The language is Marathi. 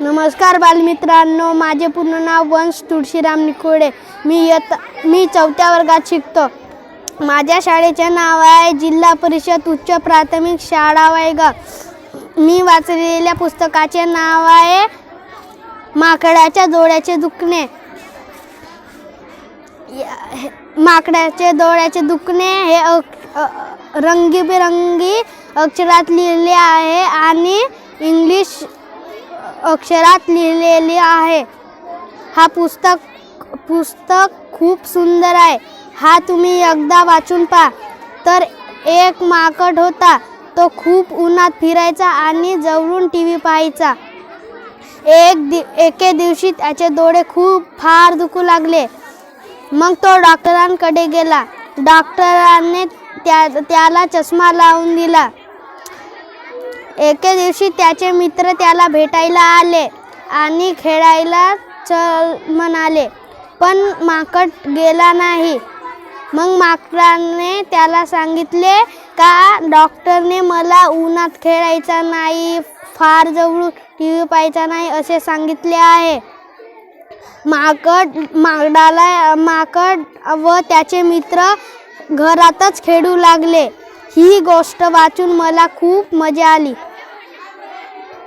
नमस्कार बालमित्रांनो माझे पूर्ण नाव वंश तुळशीराम निकोडे मी येत मी चौथ्या वर्गात शिकतो. माझ्या शाळेचे नाव आहे जिल्हा परिषद उच्च प्राथमिक शाळा वायगाव मी वाचलेल्या पुस्तकाचे नाव आहे माकडाच्या डोळ्याचे दुखणे. या- हे- माकडाचे डोळ्याचे दुखणे हे अक- रंगीबेरंगी अक्षरात लिहिले आहे आणि इंग्लिश अक्षरात लिहिलेली आहे. हा पुस्तक पुस्तक खूप सुंदर आहे. हा तुम्ही एकदा वाचून पहा. तर एक माकड होता. तो खूप उन्हात फिरायचा आणि जवळून टी व्ही पाहायचा. एक दि एके दिवशी त्याचे डोळे खूप फार दुखू लागले. मग तो डॉक्टरांकडे गेला. डॉक्टरांनी त्या त्याला चष्मा लावून दिला. एके दिवशी त्याचे मित्र त्याला भेटायला आले आणि खेळायला चल म्हणाले पण माकड गेला नाही. मग माकडाने त्याला सांगितले का डॉक्टरने मला उन्हात खेळायचा नाही फार जवळ टी व्ही पाहायचा नाही असे सांगितले आहे. माकड माकडाला माकड व त्याचे मित्र घरातच खेळू लागले. ही गोष्ट वाचून मला खूप मजा आली.